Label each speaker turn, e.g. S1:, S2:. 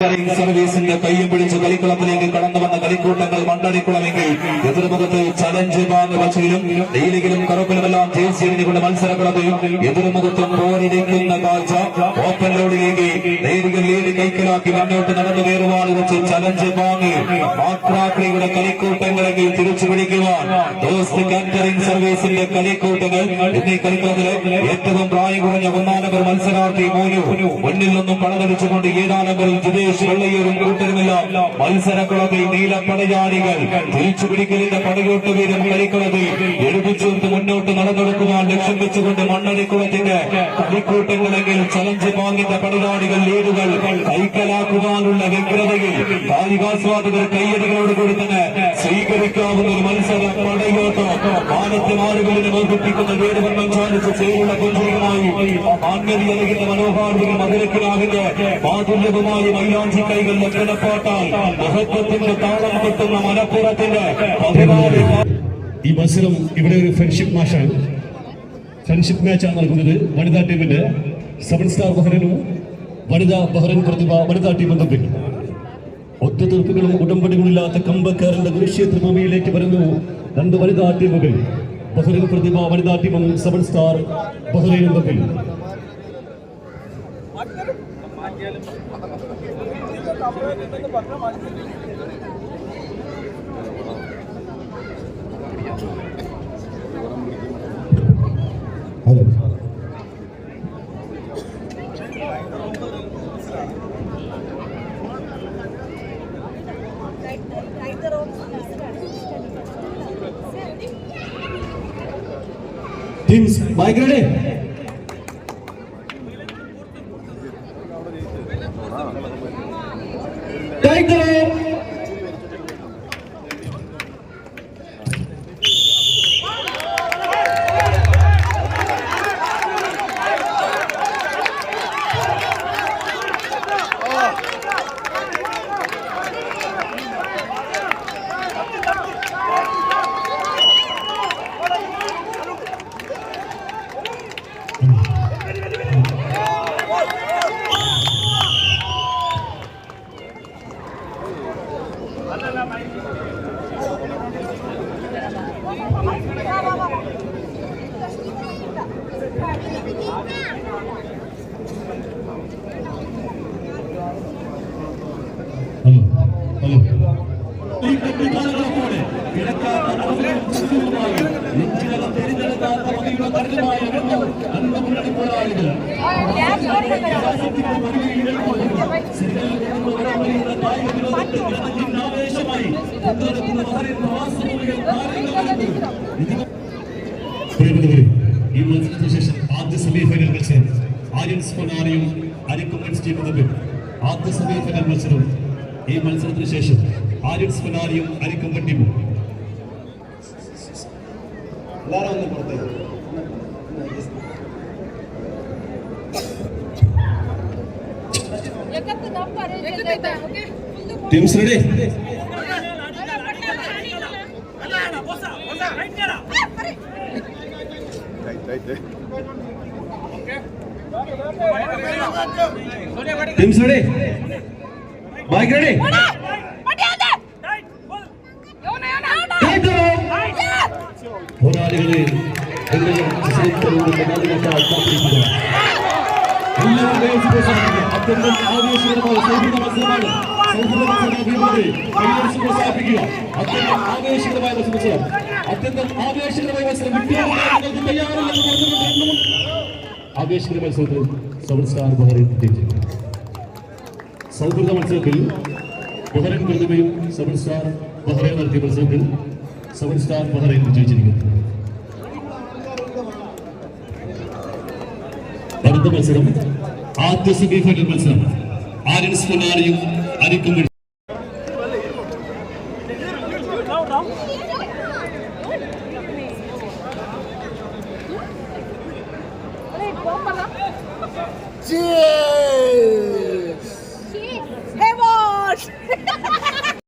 S1: സർവീസിന്റെ കയ്യും പിടിച്ച് കളിക്കളത്തിലേക്ക് കടന്നു വന്ന എതിർമുഖത്ത് ബാങ് പക്ഷിയിലും നീലികളും കറുപ്പിലുമെല്ലാം ജേഴ്സി അണിഞ്ഞുകൊണ്ട് മത്സരങ്ങളത് എതിർമുഖത്തും പോരിരിക്കുന്ന കാഴ്ച ഓപ്പൺ ലോഡിലേക്ക് നേരികൾ ഏഴ് കൈക്കലാക്കി മുന്നോട്ട് നടന്നു കയറുവാൻ വെച്ച് ചലഞ്ച് വാങ്ങി. മാക്രാക്രിയുടെ കളിക്കൂട്ടങ്ങളെങ്കിൽ തിരിച്ചു പിടിക്കുവാൻ ദോസ്ത് കാറ്ററിംഗ് സർവീസിന്റെ കളിക്കൂട്ടങ്ങൾ. എന്നീ കളിക്കളത്തിലെ ഏറ്റവും പ്രായം കുറഞ്ഞ ഒന്നാം മത്സരാർത്ഥി മോനു. മുന്നിൽ നിന്നും പണതടിച്ചുകൊണ്ട് ഏഴാം നമ്പറിൽ ജിതേഷ് വെള്ളയൂരും കൂട്ടരുമെല്ലാം മത്സരക്കുളത്തിൽ നീല പടയാളികൾ തിരിച്ചു പിടിക്കലിന്റെ പടയോട്ട് വീരം കളിക്കളത്തിൽ എടുപ്പിച്ചേർത്ത് മുന്നോട്ട് നടന്നെടുക്കുവാൻ ലക്ഷ്യം വെച്ചുകൊണ്ട് മണ്ണടിക്കുളത്തിന്റെ കളിക്കൂട്ടങ്ങളെങ്കിൽ ചലഞ്ച് ബാങ്കിന്റെ പരിപാടികൾ ലീഡുകൾ കൈക്കലാക്കുവാനുള്ള വ്യഗ്രതയിൽ കായികാസ്വാദകർ കയ്യടികളോട് കൂടി തന്നെ സ്വീകരിക്കാവുന്ന ഒരു മത്സരം പടയോട്ടോ മാനത്തെ മാറുകളിൽ വർദ്ധിപ്പിക്കുന്ന വീടുവന്മം ചാലിച്ച് ചേരുള്ള പുഞ്ചിരിയുമായി മാന്യതി നൽകുന്ന മാധുര്യവുമായി മൈലാഞ്ചി കൈകൾ ലക്ഷണപ്പാട്ടാൽ മഹത്വത്തിന്റെ താളം കിട്ടുന്ന മലപ്പുറത്തിന്റെ പതിനാല്
S2: ഈ മത്സരം ഇവിടെ ഒരു ഫ്രണ്ട്ഷിപ്പ് മാഷാണ് ഫ്രണ്ട്ഷിപ്പ് മാച്ചാണ് നടക്കുന്നത് വനിതാ ടീമിന്റെ സെവൻ സ്റ്റാർ ബഹ്റൈനും വനിതാ ബഹ്റൈൻ പ്രതിഭ വനിതാ ടീമും തമ്മിൽ ഒത്തുതീർപ്പുകളും ഉടമ്പടികളില്ലാത്ത കമ്പക്കാരന്റെ കുരുക്ഷേത്ര ഭൂമിയിലേക്ക് വരുന്നു രണ്ട് വനിതാ ടീമുകൾ ബഹ്റൈൻ പ്രതിഭ വനിതാ ടീമും സെവൻ സ്റ്റാർ ബഹ്റൈനും തമ്മിൽ
S3: Teams,
S2: bike ready? Take Take hello hello ഈ കെട്ടിക്കാലുകളെപ്പോലെ കിടക്കാത്ത അവസരവും ചുറ്റുമായി നെഞ്ചിനകം തിരിഞ്ഞെടുക്കാത്ത വകയുടെ കഠിനമായ രംഗം അന്തമുന്നണി പോരാളികൾ ആവേശമായി കൊണ്ടുനടക്കുന്ന ബഹ്റൈൻ പ്രവാസഭൂമികൾ പ്രിയപ്പെട്ടവരെ ഈ മത്സരത്തിന് ശേഷം ആദ്യ സെമിഫൈനൽ മത്സരം. ആര്യൻസ് പൊന്നാറിയും അരിക്കുമ്മൻസ് ടീമും തമ്മിൽ ആദ്യ സെമിഫൈനൽ മത്സരം ഈ മത്സരത്തിന് ശേഷം ആര്യൻസ് പൊന്നാറിയും അരിക്കുമ്മൻ ടീമും. എല്ലാവരും ഒന്ന് പുറത്തേക്ക് teams ready teams ready bike ready പോരാളികളെ എല്ലാവരും ചരിത്രങ്ങളുടെ മാതൃകയായി കാത്തിരിക്കുക അത്യന്തം ആവേശകരമായ അത്യന്തം ആവേശകരമായ സൗഹൃദ മത്സരത്തിൽ ബഹ്റൈൻ പ്രതിഭയും സെവൻ സ്റ്റാർ ബഹ്റൈൻ നടത്തിയ മത്സരത്തിൽ സെവൻ സ്റ്റാർ ബഹ്റൈൻ വിജയിച്ചിരിക്കുന്നു അടുത്ത മത്സരം ആദ്യ സെമി ഫൈനൽ മത്സരം. ആര്യൻസ് പൊന്നാരിയും அறிக்கை
S3: Cheers! Cheers! Hey, watch!